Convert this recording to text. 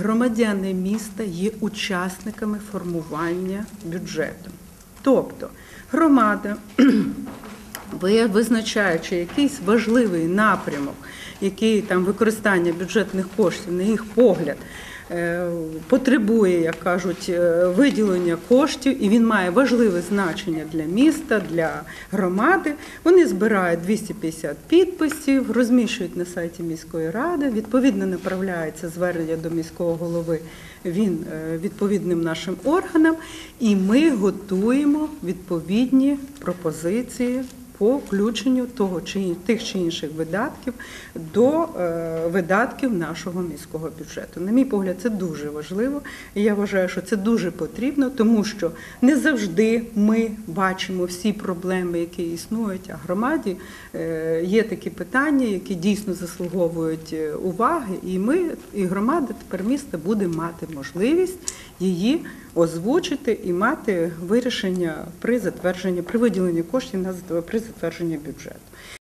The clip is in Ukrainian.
громадяни міста є учасниками формування бюджету. Тобто громада, визначаючи якийсь важливий напрямок, який там використання бюджетних коштів, на їх погляд, е, потребує, як кажуть, е, виділення коштів, і він має важливе значення для міста, для громади. Вони збирають 250 підписів, розміщують на сайті міської ради. Відповідно, направляється звернення до міського голови. Він е, відповідним нашим органам, і ми готуємо відповідні пропозиції по включенню того чи тих чи інших видатків до е, видатків нашого міського бюджету. На мій погляд, це дуже важливо. І я вважаю, що це дуже потрібно, тому що не завжди ми бачимо всі проблеми, які існують. А громаді е, є такі питання, які дійсно заслуговують е, уваги. І ми, і громада тепер міста буде мати можливість її озвучити і мати вирішення при затвердженні, при виділенні коштів на зат- при затвердженні бюджету.